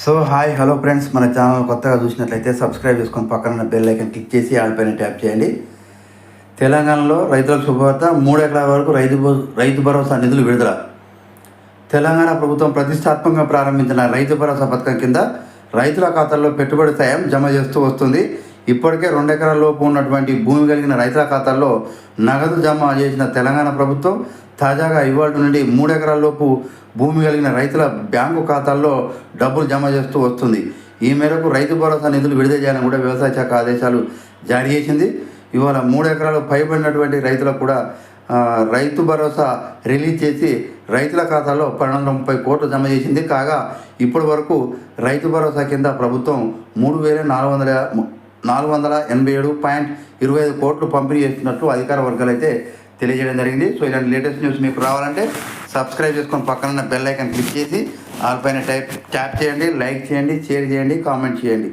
So hi hello friends. మన channel కొత్తగా చూసినట్లయితే సబ్స్క్రైబ్ చేసుకొని పక్కన బెల్ ఐకన్ క్లిక్ చేసి ఆడిపైన ట్యాప్ చేయండి. తెలంగాణలో రైతులకు శుభవార్త. మూడు ఎకరాల వరకు రైతు రైతు భరోసా నిధులు విడుదల. తెలంగాణ ప్రభుత్వం ప్రతిష్టాత్మకంగా ప్రారంభించిన రైతు భరోసా పథకం కింద రైతుల ఖాతాల్లో పెట్టుబడి సాయం జమ చేస్తూ వస్తుంది. ఇప్పటికే రెండు ఎకరాల లోపు ఉన్నటువంటి భూమి కలిగిన రైతుల ఖాతాల్లో నగదు జమ చేసిన తెలంగాణ ప్రభుత్వం తాజాగా ఇవాళ నుండి మూడు ఎకరాల లోపు భూమి కలిగిన రైతుల బ్యాంకు ఖాతాల్లో డబ్బులు జమ చేస్తూ వస్తుంది. ఈ మేరకు రైతు భరోసా నిధులు విడుదల చేయాలని కూడా వ్యవసాయ శాఖ ఆదేశాలు జారీ చేసింది. ఇవాళ మూడు ఎకరాలు పైబడినటువంటి రైతులకు కూడా రైతు భరోసా రిలీజ్ చేసి రైతుల ఖాతాలో పన్నెండు వందల ముప్పై కోట్లు జమ చేసింది. కాగా ఇప్పటి వరకు రైతు భరోసా కింద ప్రభుత్వం మూడు వేల నాలుగు వందల నాలుగు వందల ఎనభై ఏడు పాయింట్ ఇరవై ఐదు కోట్లు పంపిణీ చేస్తున్నట్లు అధికార వర్గాలు అయితే తెలియజేయడం జరిగింది. సో ఇలాంటి లేటెస్ట్ న్యూస్ మీకు రావాలంటే సబ్స్క్రైబ్ చేసుకొని పక్కన బెల్ ఐకాన్ క్లిక్ చేసి ఆల్ పైన టైప్ ట్యాప్ చేయండి లైక్ చేయండి షేర్ చేయండి కామెంట్ చేయండి.